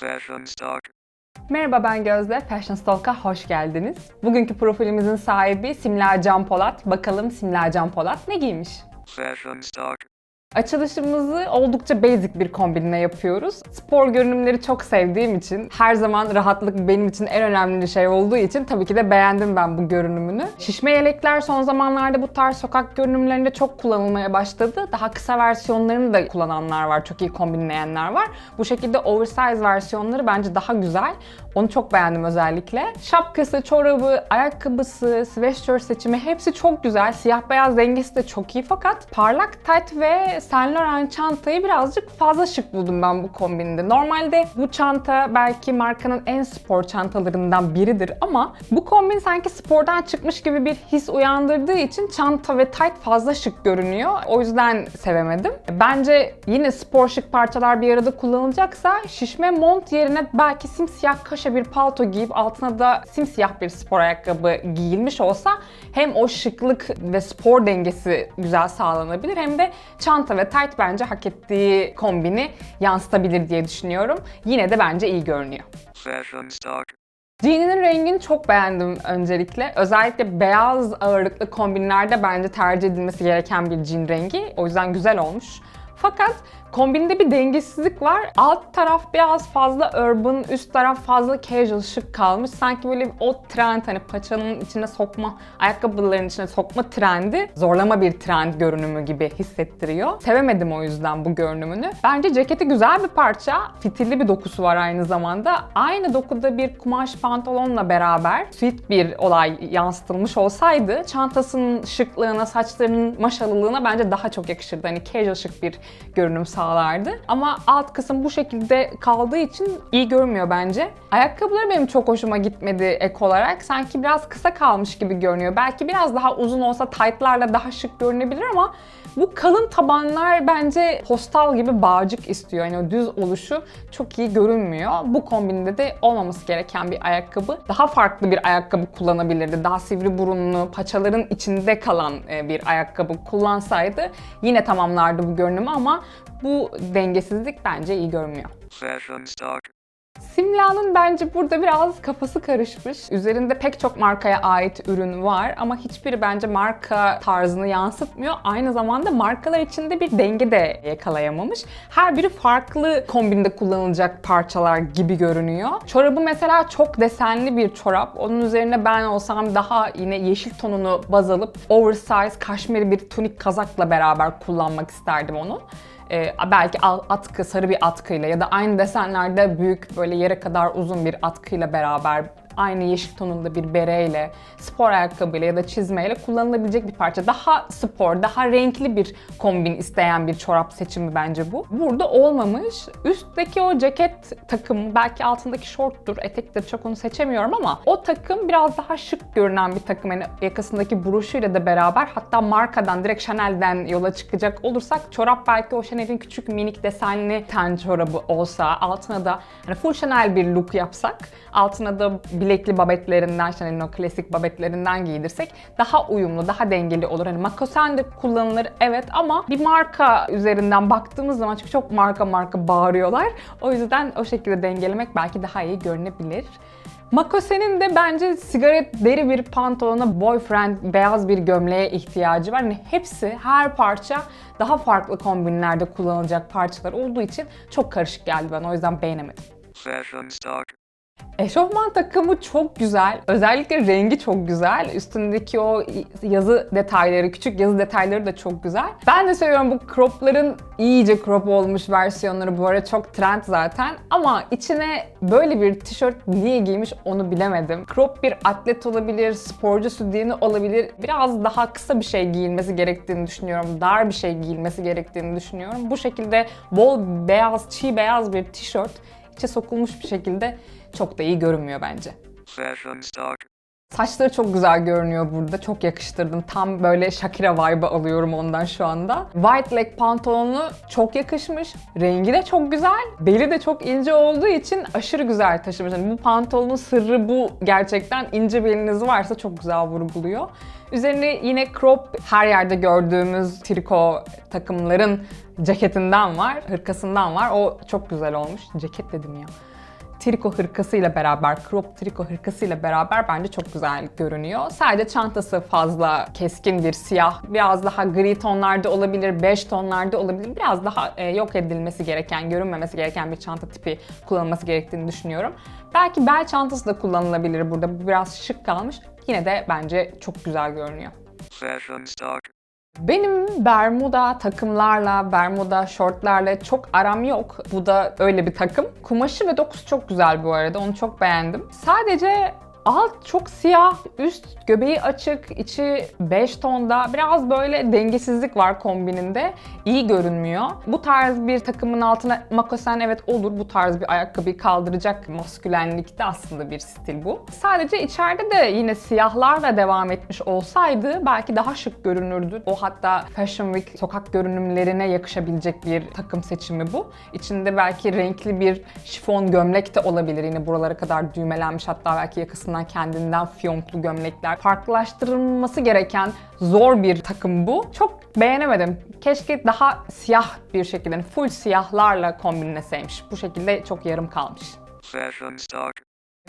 Fashion Stock. Merhaba ben Gözde, Fashion Stalk'a hoş geldiniz. Bugünkü profilimizin sahibi Simla Can Polat. Bakalım Simla Can Polat ne giymiş? Fashion Stock. Açılışımızı oldukça basic bir kombinle yapıyoruz. Spor görünümleri çok sevdiğim için, her zaman rahatlık benim için en önemli şey olduğu için tabii ki de beğendim ben bu görünümünü. Şişme yelekler son zamanlarda bu tarz sokak görünümlerinde çok kullanılmaya başladı. Daha kısa versiyonlarını da kullananlar var, çok iyi kombinleyenler var. Bu şekilde oversize versiyonları bence daha güzel. Onu çok beğendim özellikle. Şapkası, çorabı, ayakkabısı, sweatshirt seçimi hepsi çok güzel. Siyah beyaz dengesi de çok iyi fakat parlak tight ve Saint Laurent çantayı birazcık fazla şık buldum ben bu kombinde. Normalde bu çanta belki markanın en spor çantalarından biridir ama bu kombin sanki spordan çıkmış gibi bir his uyandırdığı için çanta ve tight fazla şık görünüyor. O yüzden sevemedim. Bence yine spor şık parçalar bir arada kullanılacaksa şişme mont yerine belki simsiyah kaşe bir palto giyip altına da simsiyah bir spor ayakkabı giyilmiş olsa hem o şıklık ve spor dengesi güzel sağlanabilir hem de çanta ve tight bence hak ettiği kombini yansıtabilir diye düşünüyorum. Yine de bence iyi görünüyor. Fashion Stock. Jean'inin rengini çok beğendim öncelikle. Özellikle beyaz ağırlıklı kombinlerde bence tercih edilmesi gereken bir jean rengi. O yüzden güzel olmuş. Fakat kombinde bir dengesizlik var. Alt taraf biraz fazla urban, üst taraf fazla casual şık kalmış. Sanki böyle o trend hani paçanın içine sokma, ayakkabıların içine sokma trendi zorlama bir trend görünümü gibi hissettiriyor. Sevemedim o yüzden bu görünümünü. Bence ceketi güzel bir parça. Fitilli bir dokusu var aynı zamanda. Aynı dokuda bir kumaş pantolonla beraber sweet bir olay yansıtılmış olsaydı çantasının şıklığına, saçlarının maşalılığına bence daha çok yakışırdı. Hani casual şık bir görünüm sağlardı. Ama alt kısım bu şekilde kaldığı için iyi görünmüyor bence. Ayakkabıları benim çok hoşuma gitmedi ek olarak. Sanki biraz kısa kalmış gibi görünüyor. Belki biraz daha uzun olsa tight'larla daha şık görünebilir ama bu kalın tabanlar bence postal gibi bağcık istiyor. Yani o düz oluşu çok iyi görünmüyor. Bu kombinde de olmaması gereken bir ayakkabı. Daha farklı bir ayakkabı kullanabilirdi. Daha sivri burunlu, paçaların içinde kalan e, bir ayakkabı kullansaydı yine tamamlardı bu görünümü ama bu dengesizlik bence iyi görünmüyor. Fashion Stock. Simla'nın bence burada biraz kafası karışmış. Üzerinde pek çok markaya ait ürün var ama hiçbiri bence marka tarzını yansıtmıyor. Aynı zamanda markalar içinde bir denge de yakalayamamış. Her biri farklı kombinde kullanılacak parçalar gibi görünüyor. Çorabı mesela çok desenli bir çorap. Onun üzerine ben olsam daha yine yeşil tonunu baz alıp oversize kaşmiri bir tunik kazakla beraber kullanmak isterdim onu. Ee, belki atkı, sarı bir atkıyla ya da aynı desenlerde büyük böyle yere kadar uzun bir atkıyla beraber aynı yeşil tonunda bir bereyle, spor ayakkabıyla ya da çizmeyle kullanılabilecek bir parça. Daha spor, daha renkli bir kombin isteyen bir çorap seçimi bence bu. Burada olmamış. Üstteki o ceket takımı, belki altındaki şorttur, etektir çok onu seçemiyorum ama o takım biraz daha şık görünen bir takım. Yani yakasındaki broşuyla da beraber hatta markadan, direkt Chanel'den yola çıkacak olursak çorap belki o Chanel'in küçük minik desenli ten çorabı olsa, altına da hani full Chanel bir look yapsak, altına da bilekli babetlerinden, Chanel'in o klasik babetlerinden giydirsek daha uyumlu, daha dengeli olur. Hani makosen de kullanılır evet ama bir marka üzerinden baktığımız zaman çünkü çok marka marka bağırıyorlar. O yüzden o şekilde dengelemek belki daha iyi görünebilir. Makose'nin de bence sigaret deri bir pantolona, boyfriend beyaz bir gömleğe ihtiyacı var. Hani hepsi, her parça daha farklı kombinlerde kullanılacak parçalar olduğu için çok karışık geldi bana. O yüzden beğenemedim. Eşofman takımı çok güzel. Özellikle rengi çok güzel. Üstündeki o yazı detayları, küçük yazı detayları da çok güzel. Ben de seviyorum bu cropların iyice crop olmuş versiyonları. Bu ara çok trend zaten. Ama içine böyle bir tişört niye giymiş onu bilemedim. Crop bir atlet olabilir, sporcu sütyeni olabilir. Biraz daha kısa bir şey giyilmesi gerektiğini düşünüyorum. Dar bir şey giyilmesi gerektiğini düşünüyorum. Bu şekilde bol beyaz, çiğ beyaz bir tişört içe sokulmuş bir şekilde çok da iyi görünmüyor bence. Fashion. Saçları çok güzel görünüyor burada. Çok yakıştırdım. Tam böyle Shakira vibe alıyorum ondan şu anda. White leg pantolonu çok yakışmış. Rengi de çok güzel. Beli de çok ince olduğu için aşırı güzel taşımış. Yani bu pantolonun sırrı bu gerçekten. ince beliniz varsa çok güzel vurguluyor. Üzerine yine crop her yerde gördüğümüz triko takımların ceketinden var, hırkasından var. O çok güzel olmuş. Ceket dedim ya. Triko hırkasıyla beraber, crop triko hırkasıyla beraber bence çok güzel görünüyor. Sadece çantası fazla keskin bir siyah, biraz daha gri tonlarda olabilir, beş tonlarda olabilir. Biraz daha e, yok edilmesi gereken, görünmemesi gereken bir çanta tipi kullanılması gerektiğini düşünüyorum. Belki bel çantası da kullanılabilir burada. Bu biraz şık kalmış. Yine de bence çok güzel görünüyor. Fashion stock. Benim Bermuda takımlarla, Bermuda şortlarla çok aram yok. Bu da öyle bir takım. Kumaşı ve dokusu çok güzel bu arada. Onu çok beğendim. Sadece alt çok siyah, üst göbeği açık, içi 5 tonda. Biraz böyle dengesizlik var kombininde. İyi görünmüyor. Bu tarz bir takımın altına makosen evet olur. Bu tarz bir ayakkabıyı kaldıracak maskülenlikte aslında bir stil bu. Sadece içeride de yine siyahlarla devam etmiş olsaydı belki daha şık görünürdü. O hatta Fashion Week sokak görünümlerine yakışabilecek bir takım seçimi bu. İçinde belki renkli bir şifon gömlek de olabilir. Yine buralara kadar düğmelenmiş hatta belki yakasından kendinden fiyonklu gömlekler. Farklılaştırılması gereken zor bir takım bu. Çok beğenemedim. Keşke daha siyah bir şekilde, yani full siyahlarla kombinleseymiş. Bu şekilde çok yarım kalmış. Fashion.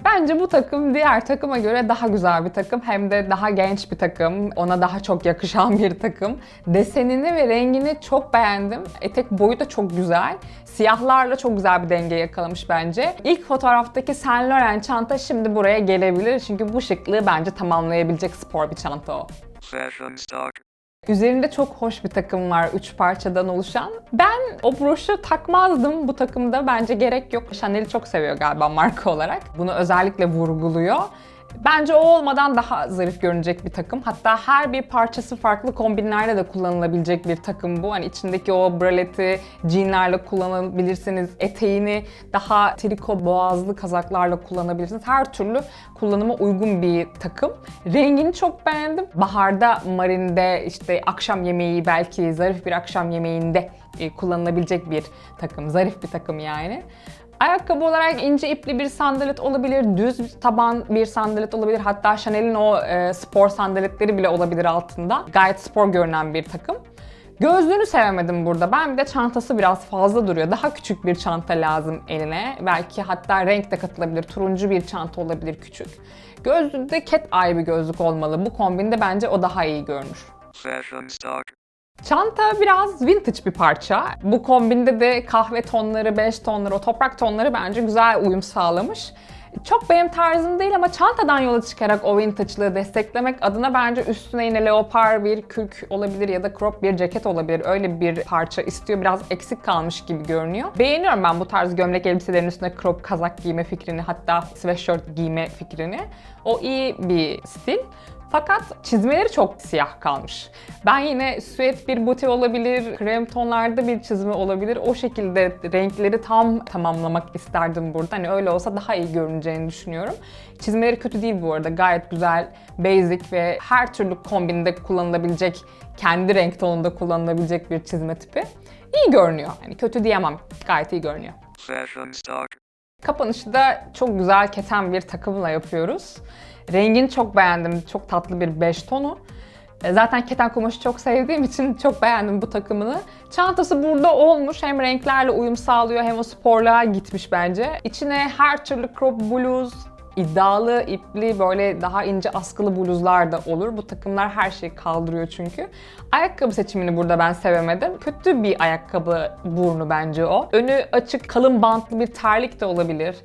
Bence bu takım diğer takıma göre daha güzel bir takım. Hem de daha genç bir takım. Ona daha çok yakışan bir takım. Desenini ve rengini çok beğendim. Etek boyu da çok güzel. Siyahlarla çok güzel bir denge yakalamış bence. İlk fotoğraftaki Saint Laurent çanta şimdi buraya gelebilir. Çünkü bu şıklığı bence tamamlayabilecek spor bir çanta o. Fashion stock. Üzerinde çok hoş bir takım var, üç parçadan oluşan. Ben o broşu takmazdım bu takımda. Bence gerek yok. Chanel'i çok seviyor galiba marka olarak. Bunu özellikle vurguluyor. Bence o olmadan daha zarif görünecek bir takım. Hatta her bir parçası farklı kombinlerle de kullanılabilecek bir takım bu. Hani içindeki o braleti jeanlerle kullanabilirsiniz. Eteğini daha triko boğazlı kazaklarla kullanabilirsiniz. Her türlü kullanıma uygun bir takım. Rengini çok beğendim. Baharda marinde işte akşam yemeği belki zarif bir akşam yemeğinde e, kullanılabilecek bir takım. Zarif bir takım yani. Ayakkabı olarak ince ipli bir sandalet olabilir, düz taban bir sandalet olabilir. Hatta Chanel'in o e, spor sandaletleri bile olabilir altında. Gayet spor görünen bir takım. Gözlüğünü sevemedim burada. Ben bir de çantası biraz fazla duruyor. Daha küçük bir çanta lazım eline. Belki hatta renk de katılabilir. Turuncu bir çanta olabilir küçük. Gözlüğü de cat eye bir gözlük olmalı. Bu kombinde bence o daha iyi görünür. Fashion stock. Çanta biraz vintage bir parça. Bu kombinde de kahve tonları, beş tonları, o toprak tonları bence güzel uyum sağlamış. Çok benim tarzım değil ama çantadan yola çıkarak o vintage'lığı desteklemek adına bence üstüne yine leopar bir kürk olabilir ya da crop bir ceket olabilir. Öyle bir parça istiyor. Biraz eksik kalmış gibi görünüyor. Beğeniyorum ben bu tarz gömlek elbiselerin üstüne crop kazak giyme fikrini hatta sweatshirt giyme fikrini. O iyi bir stil. Fakat çizmeleri çok siyah kalmış. Ben yine süet bir buti olabilir, krem tonlarda bir çizme olabilir. O şekilde renkleri tam tamamlamak isterdim burada. Hani öyle olsa daha iyi görüneceğini düşünüyorum. Çizmeleri kötü değil bu arada. Gayet güzel, basic ve her türlü kombinde kullanılabilecek, kendi renk tonunda kullanılabilecek bir çizme tipi. İyi görünüyor. Hani kötü diyemem. Gayet iyi görünüyor. Kapanışı da çok güzel keten bir takımla yapıyoruz. Rengini çok beğendim. Çok tatlı bir beş tonu. E, Zaten keten kumaşı çok sevdiğim için çok beğendim bu takımını. Çantası burada olmuş. Hem renklerle uyum sağlıyor hem o sporluğa gitmiş bence. İçine her türlü crop bluz, iddialı, ipli, böyle daha ince askılı bluzlar da olur. Bu takımlar her şeyi kaldırıyor çünkü. Ayakkabı seçimini burada ben sevemedim. Kötü bir ayakkabı burnu bence o. Önü açık, kalın bantlı bir terlik de olabilir.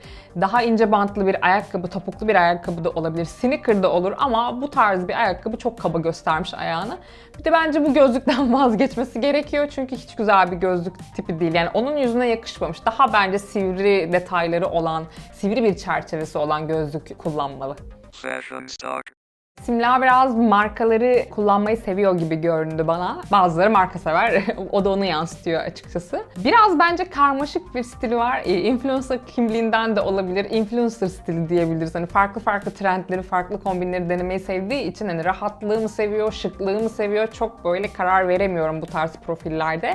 Daha ince bantlı bir ayakkabı, topuklu bir ayakkabı da olabilir. Sneaker da olur ama bu tarz bir ayakkabı çok kaba göstermiş ayağını. Bir de bence bu gözlükten vazgeçmesi gerekiyor çünkü hiç güzel bir gözlük tipi değil. Yani onun yüzüne yakışmamış. Daha bence sivri detayları olan, sivri bir çerçevesi olan gözlük kullanmalı. Fashion stock. Simla biraz markaları kullanmayı seviyor gibi göründü bana. Bazıları marka sever. o da onu yansıtıyor açıkçası. Biraz bence karmaşık bir stili var. E, Influencer kimliğinden de olabilir. Influencer stili diyebiliriz. Hani farklı farklı trendleri, farklı kombinleri denemeyi sevdiği için hani rahatlığı mı seviyor, şıklığı mı seviyor çok böyle karar veremiyorum bu tarz profillerde.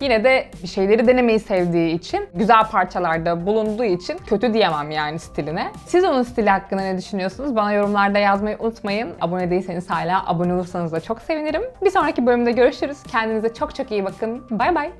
Yine de bir şeyleri denemeyi sevdiği için, güzel parçalarda bulunduğu için kötü diyemem yani stiline. Siz onun stili hakkında ne düşünüyorsunuz? Bana yorumlarda yazmayı unutmayın. Abone değilseniz hala abone olursanız da çok sevinirim. Bir sonraki bölümde görüşürüz. Kendinize çok çok iyi bakın. Bay bay.